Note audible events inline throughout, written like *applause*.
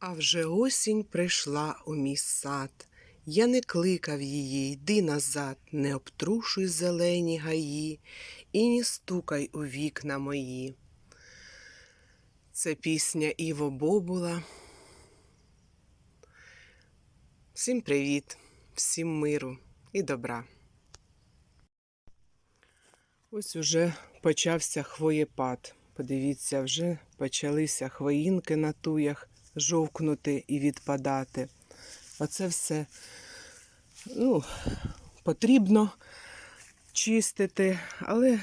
А вже осінь прийшла у мій сад. Я не кликав її, йди назад, не обтрушуй зелені гаї і не стукай у вікна мої. Це пісня Іво Бобула. Всім привіт, всім миру і добра. Ось уже почався хвоєпад. Подивіться, вже почалися хвоїнки на туях жовкнути і відпадати. Оце все ну, потрібно чистити, але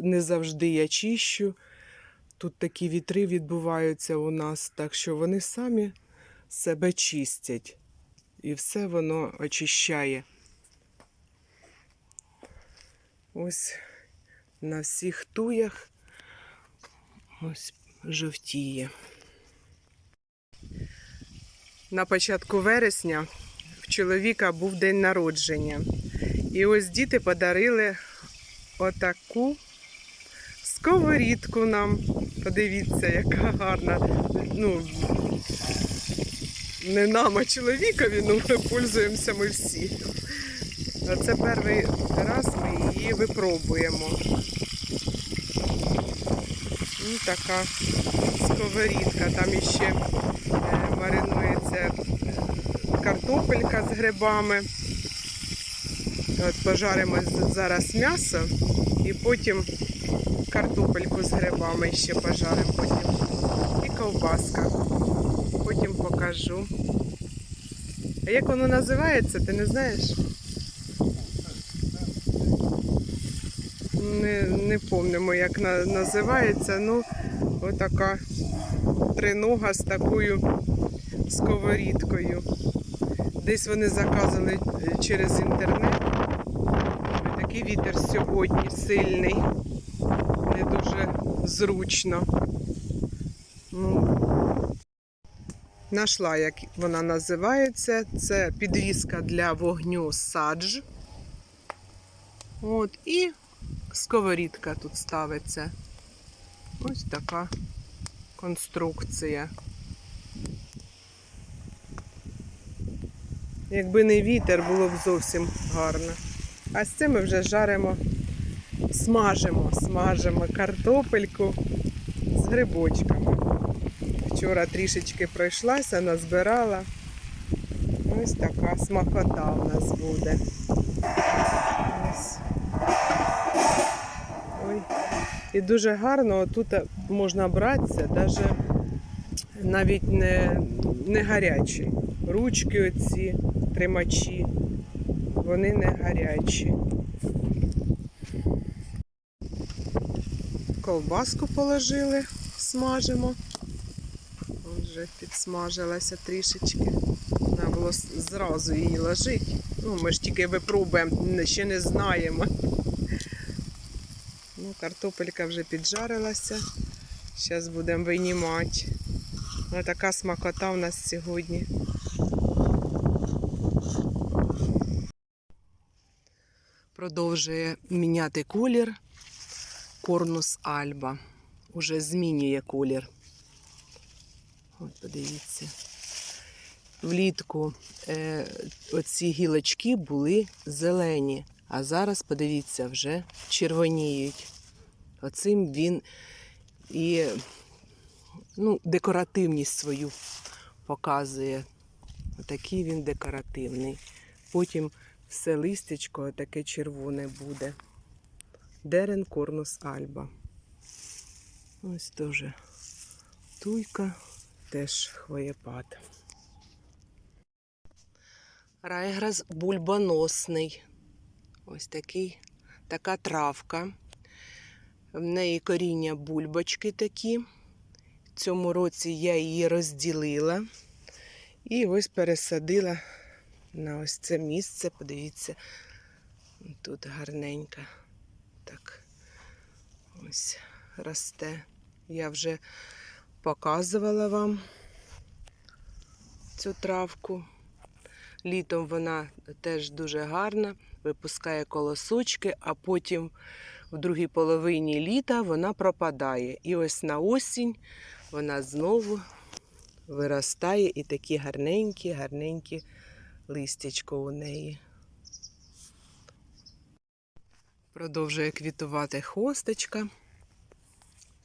не завжди я чищу. Тут такі вітри відбуваються у нас, так що вони самі себе чистять. І все воно очищає. Ось на всіх туях ось жовтіє. На початку вересня в чоловіка був день народження. І ось діти подарили отаку сковорідку нам. Подивіться, яка гарна. Ну, не нам, а чоловікові, ну ми пользуємося ми всі. А це перший раз ми її випробуємо. Ну, така сковорідка. Там іще е, маринується е, картопелька з грибами. От пожаримо зараз м'ясо і потім картопельку з грибами ще пожаримо потім. І ковбаска. Потім покажу. А як воно називається, ти не знаєш? Не, не пам'ятаємо, як на, називається. Ну, отака тринога з такою сковорідкою. Десь вони заказали е, через інтернет. Такий вітер сьогодні сильний, не дуже зручно. Ну, Нашла, як вона називається. Це підвіска для вогню садж. От, і сковорідка тут ставиться. Ось така конструкція. Якби не вітер, було б зовсім гарно. А з цим ми вже жаримо, смажимо, смажимо картопельку з грибочками. Вчора трішечки пройшлася, назбирала. Ось така смакота у нас буде. Ось. Ой. І дуже гарно тут можна братися, навіть навіть не, не гарячі. Ручки оці, тримачі, вони не гарячі. Ковбаску положили, смажимо. Вже підсмажилася трішечки. Треба було зразу її ложити. Ну, ми ж тільки випробуємо, ще не знаємо. Ну, картопелька вже піджарилася. Зараз будемо винімати. Ось така смакота у нас сьогодні. Продовжує міняти колір Корнус Альба. Уже змінює колір. От подивіться. Влітку е, оці гілочки були зелені, а зараз, подивіться, вже червоніють. Оцим він і ну, декоративність свою показує. Отакий він декоративний. Потім все листячко таке червоне буде. Дерен Корнус Альба. Ось теж туйка, теж хвоєпад. Райграс бульбоносний. Ось такий, така травка. В неї коріння бульбочки такі. Цьому році я її розділила і ось пересадила на ось це місце. Подивіться, тут гарненька. Так, ось росте. Я вже показувала вам цю травку. Літом вона теж дуже гарна, випускає колосочки, а потім в другій половині літа вона пропадає. І ось на осінь вона знову виростає і такі гарненькі, гарненькі листячко у неї. Продовжує квітувати хосточка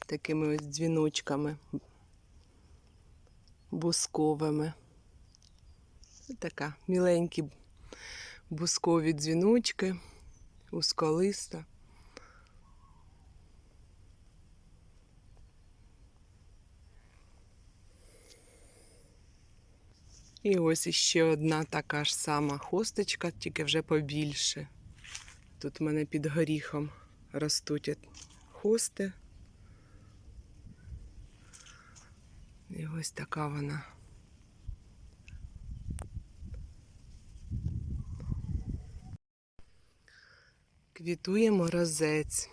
такими ось дзвіночками бусковими. Така міленькі бускові дзвіночки, узколиста. І ось іще одна така ж сама хосточка, тільки вже побільше. Тут в мене під горіхом ростуть хости. І ось така вона. Квітує морозець.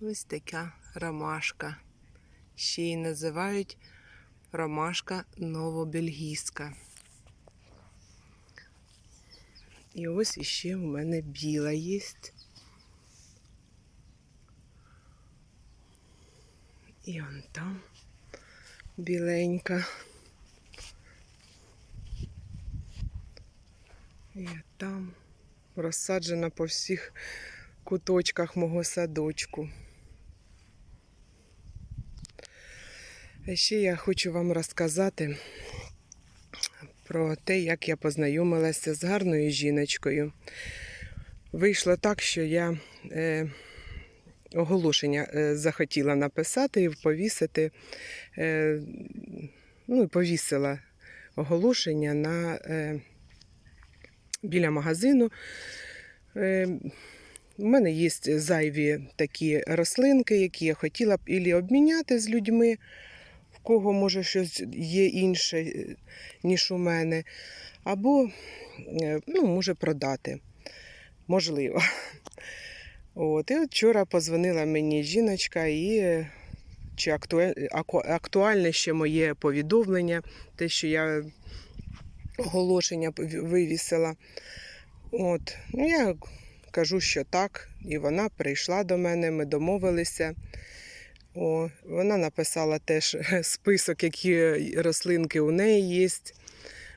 Ось така ромашка. Ще її називають ромашка новобельгійська. І ось іще у мене біла є. І он там біленька. І там розсаджена по всіх куточках мого садочку. Ще я хочу вам розказати про те, як я познайомилася з гарною жіночкою. Вийшло так, що я е, оголошення е, захотіла написати і повісити, е, ну повісила оголошення на, е, біля магазину. Е, у мене є зайві такі рослинки, які я хотіла б ілі обміняти з людьми, кого може щось є інше, е, ніж у мене, або е, ну, може продати. Можливо. От, і от вчора позвонила мені жіночка і е, чи актуальне ще моє повідомлення, те, що я оголошення вивісила. От, ну, я кажу, що так, і вона прийшла до мене, ми домовилися. О, вона написала теж *laughs* список, які рослинки у неї є.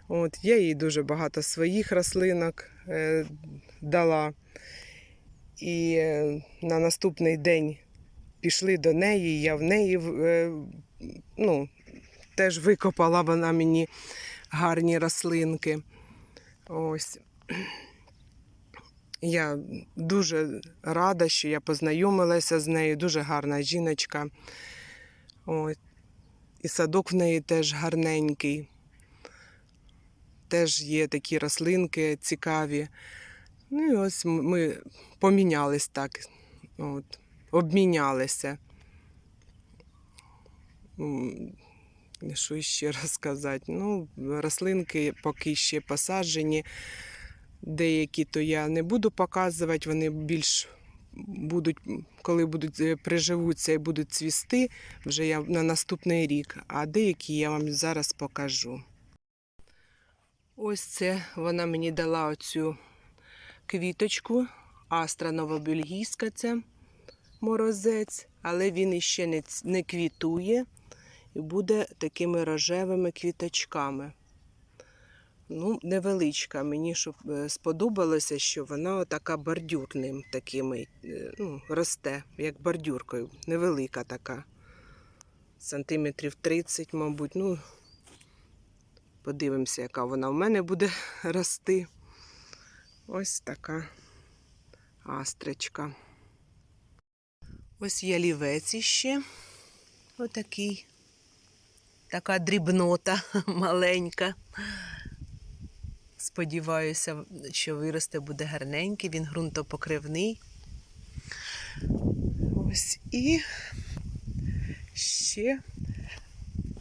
От, я їй дуже багато своїх рослинок е, дала. І е, на наступний день пішли до неї, я в неї е, ну, теж викопала вона мені гарні рослинки. Ось. Я дуже рада, що я познайомилася з нею, дуже гарна жіночка. Ось. І садок в неї теж гарненький. Теж є такі рослинки цікаві. Ну і ось ми помінялись так, от, обмінялися. Що ще *laughs* розказати? Ну, рослинки поки ще посаджені. Деякі то я не буду показувати, вони більш будуть, коли будуть е, приживуться і будуть цвісти, вже я на наступний рік, а деякі я вам зараз покажу. Ось це вона мені дала оцю квіточку, астра новобельгійська це морозець, але він іще не, не квітує і буде такими рожевими квіточками. Ну, невеличка. Мені щоб е, сподобалося, що вона така бордюрним такими е, ну, росте, як бордюркою. Невелика така. Сантиметрів 30, мабуть. Ну, подивимося, яка вона в мене буде *laughs* рости. Ось така астричка. Ось ялівець іще. Отакий. Така дрібнота *laughs* маленька. Сподіваюся, що виросте буде гарненький, він ґрунтопокривний. Ось і ще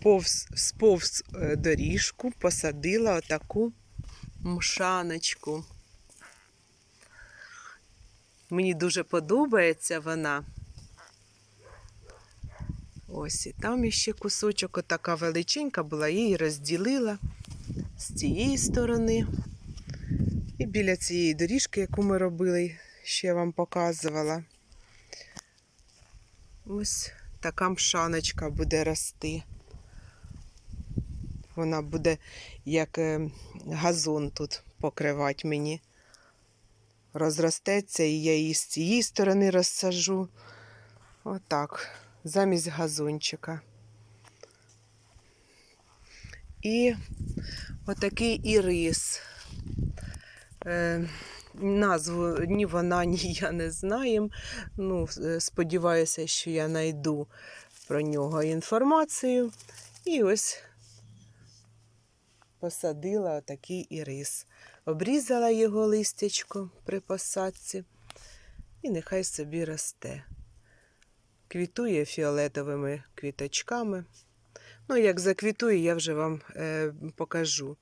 повз, сповз е, доріжку посадила отаку мшаночку. Мені дуже подобається вона. Ось і там іще кусочок, отака величенька була, її розділила з цієї сторони. І біля цієї доріжки, яку ми робили, ще вам показувала. Ось така мшаночка буде рости. Вона буде як е, газон тут покривати мені. Розростеться, і я її з цієї сторони розсажу. Отак, замість газончика. І отакий ірис. Е, назву ні вона, ні я не знаємо. Ну, е, сподіваюся, що я знайду про нього інформацію. І ось посадила отакий ірис. Обрізала його листячко при посадці, і нехай собі росте. Квітує фіолетовими квіточками. Ну, як заквітує, я вже вам е, покажу.